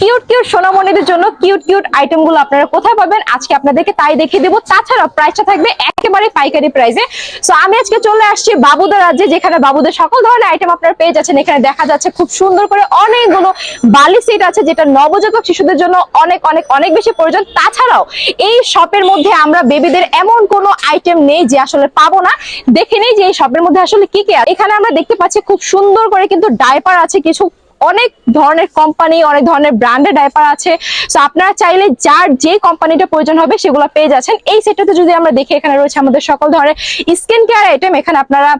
Cute cute সোনামণিদের জন্য cute cute আইটেমগুলো আপনারা কোথায় পাবেন? আজকে আপনাদেরকে তাই দেখিয়ে দেবো। তাছাড়া প্রাইসটা থাকবে একেবারে পাইকারি প্রাইসে সো আমি আজকে চলে আসছি বাবুদের রাজ্যে, যেখানে বাবুদের সকল ধরনের আইটেম আপনারা পেয়ে যাচ্ছেন। এখানে দেখা যাচ্ছে খুব সুন্দর করে অনেকগুলো বালি সেট আছে, যেটা নবজাতক শিশুদের জন্য অনেক অনেক অনেক বেশি প্রয়োজন। তাছাড়াও, এই শপের মধ্যে আমরা বেবিদের এমন কোনো আইটেম নেই যে আসলে পাবো না। দেখে নেই যে এই শপের মধ্যে আসলে কি কি এখানে আমরা দেখতে পাচ্ছি খুব সুন্দর করে কিন্তু ডাইপার আছে, কিছু অনেক ধরনের কোম্পানি অনেক ধরনের ব্র্যান্ডের ডাইপার আছে। সো আপনারা চাইলে যার যে কোম্পানিটা প্রয়োজন হবে, সেগুলো পেয়ে যাচ্ছেন। এই সেটটাতে যদি আমরা দেখি, এখানে রয়েছে আমাদের সকল ধরনের স্কিন কেয়ার আইটেম এখানে আপনারা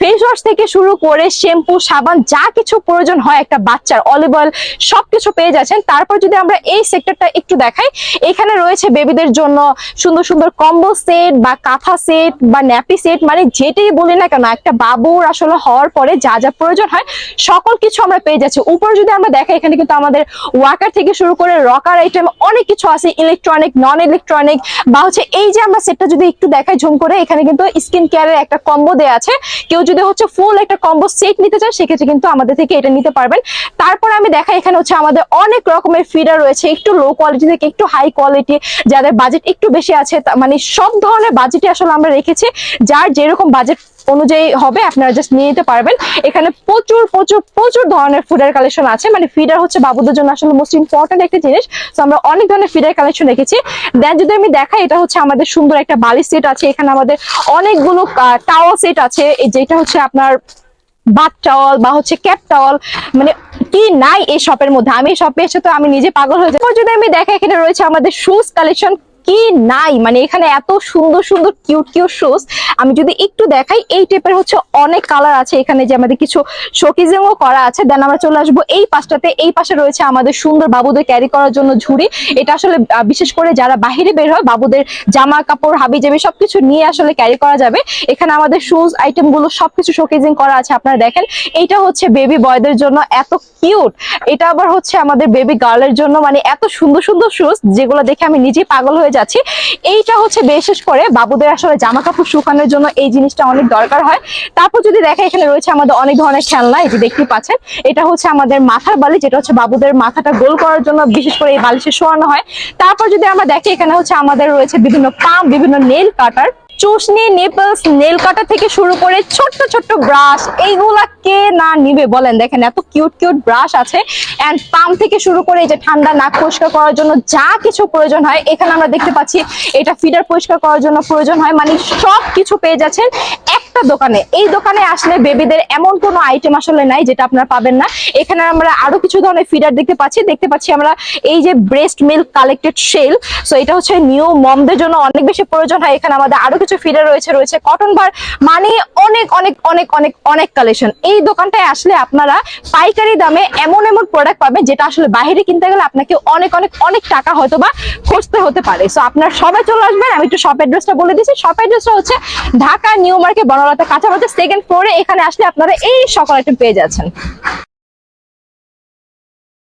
ফেস ওয়াশ থেকে শুরু করে শ্যাম্পু সাবান, যা কিছু প্রয়োজন হয় একটা বাচ্চার অলিভ অয়েল সবকিছু পেয়ে যাচ্ছেন। তারপর যদি আমরা এই সেক্টরটা একটু দেখাই, এখানে রয়েছে বেবিদের জন্য সুন্দর সুন্দর কম্বো সেট বা কাঁথা সেট বা ন্যাপি সেট মানে যেটাই বলি না কেন, একটা বাবুর আসলে হওয়ার পরে যা যা প্রয়োজন হয়, সকল কিছু আমরা পেয়ে যাচ্ছি। উপর যদি আমরা দেখাই, এখানে কিন্তু আমাদের ওয়াকার থেকে শুরু করে রকার আইটেম অনেক কিছু আছে ইলেকট্রনিক নন ইলেকট্রনিক বা হচ্ছে এই যে আমরা সেটটা যদি একটু দেখাই ঝুম করে, এখানে কিন্তু স্কিন কেয়ারের একটা কম্বো দেওয়া আছে। কেউ যদি হচ্ছে ফুল একটা কম্বো সেট নিতে চান সেক্ষেত্রে কিন্তু আমাদের থেকে এটা নিতে পারবেন। তারপর আমি দেখাই, এখানে হচ্ছে আমাদের অনেক রকমের ফিডার রয়েছে, একটু লো কোয়ালিটি থেকে একটু হাই কোয়ালিটি যাদের বাজেট একটু বেশি আছে মানে সব ধরনের বাজেটই আসলে আমরা রেখেছি। যার যেরকম বাজেট অনুযায়ী হবে, আপনারা জাস্ট নিয়ে নিতে পারবেন। এখানে প্রচুর প্রচুর প্রচুর ধরনের ফুডের কালেকশন আছে। মানে ফিডার হচ্ছে বাবুদের জন্য আসলে মোস্ট ইম্পর্টেন্ট একটা জিনিস। তো আমরা অনেক ধরনের ফিডার কালেকশন রেখেছি। দেন যদি আমি দেখাই, এটা হচ্ছে আমাদের সুন্দর একটা বালি সেট আছে। এখানে আমাদের অনেকগুলো টাওয়াল সেট আছে। যেটা হচ্ছে আপনার বাথ টাওয়াল বা হচ্ছে ক্যাপ টাওয়াল মানে কি নাই এই শপের মধ্যে? আমি এই শপে এসে তো আমি নিজে পাগল হয়ে যাই। যদি আমি দেখাই, এখানে রয়েছে আমাদের শুজ কালেকশন কি নাই? মানে এখানে এত সুন্দর সুন্দর কিউট কিউট শুজ আমি যদি একটু দেখাই, এই টাইপের হচ্ছে অনেক কালার আছে। এখানে যে আমাদের কিছু শোকিজিংও করা আছে দেন আমরা চলে আসব এই পাশটাতে। এই পাশে রয়েছে আমাদের সুন্দর বাবুদের ক্যারি করার জন্য ঝুড়ি। এটা আসলে বিশেষ করে যারা বাহিরে বের হয়, বাবুদের জামা কাপড় হাবি জাবি সবকিছু নিয়ে আসলে ক্যারি করা যাবে। এখানে আমাদের শুজ আইটেমগুলো সবকিছু শোকেজিং করা আছে, আপনারা দেখেন। এইটা হচ্ছে বেবি বয়দের জন্য এত কিউট এটা আবার হচ্ছে আমাদের বেবি গার্লের জন্য মানে এত সুন্দর সুন্দর শুজ যেগুলো দেখে আমি নিজেই পাগল হয়ে যাচ্ছি। এইটা হচ্ছে বিশেষ করে বাবুদের আসলে জামা কাপড় শুকানোর জন্য এই জিনিসটা অনেক দরকার হয়। তারপর যদি দেখা এখানে রয়েছে আমাদের অনেক ধরনের খেলনা, এই যে দেখতে পাচ্ছেন। এটা হচ্ছে আমাদের মাথার বালি, যেটা হচ্ছে বাবুদের মাথাটা গোল করার জন্য বিশেষ করে এই বালিশে শোয়ানো হয়। তারপর যদি আমরা দেখি এখানে হচ্ছে আমাদের রয়েছে বিভিন্ন পাম্প, বিভিন্ন নেল কাটার চুষনি নেপলস নেল কাটা থেকে শুরু করে ছোট্ট ছোট্ট ব্রাশ এইগুলা কে না নিবে বলেন? দেখেন এত কিউট কিউট ব্রাশ আছে। অ্যান্ড পাম্প থেকে শুরু করে এই যে ঠান্ডা নাক পরিষ্কার করার জন্য যা কিছু প্রয়োজন হয়, এখানে আমরা দেখতে পাচ্ছি এটা ফিডার পরিষ্কার করার জন্য প্রয়োজন হয়। মানে সব কিছু পেয়ে যাচ্ছেন একটা দোকানে। এই দোকানে আসলে বেবিদের এমন কোনো আইটেম আসলে নাই যেটা আপনারা পাবেন না। এখানে আমরা আরও কিছু ধরনের ফিডার দেখতে পাচ্ছি। দেখতে পাচ্ছি আমরা এই যে breast milk collected cell so এটা হচ্ছে নিউ মমদের জন্য অনেক বেশি প্রয়োজন হয়। এখানে আমাদের আরও কিছু ফিডার রয়েছে রয়েছে কটন বার মানে অনেক অনেক অনেক অনেক অনেক কালেকশন এই দোকানটায় আসলে আপনারা পাইকারি দামে এমন এমন প্রোডাক্ট পাবেন যেটা আসলে বাইরে কিনতে গেলে আপনাকে অনেক অনেক অনেক টাকা হয়তো বা খরচতে হতে পারে। সো আপনার সবাই চলে আসবেন। আমি একটু শপ অ্যাড্রেসটা বলে দিচ্ছি। শপ অ্যাড্রেসটা হচ্ছে ঢাকা নিউ মার্কেট বনলতা কাঁচাবাজার সেকেন্ড ফ্লোরে এখানে আসলে আপনারা এই সকল আইটেম পেয়ে যাচ্ছেন।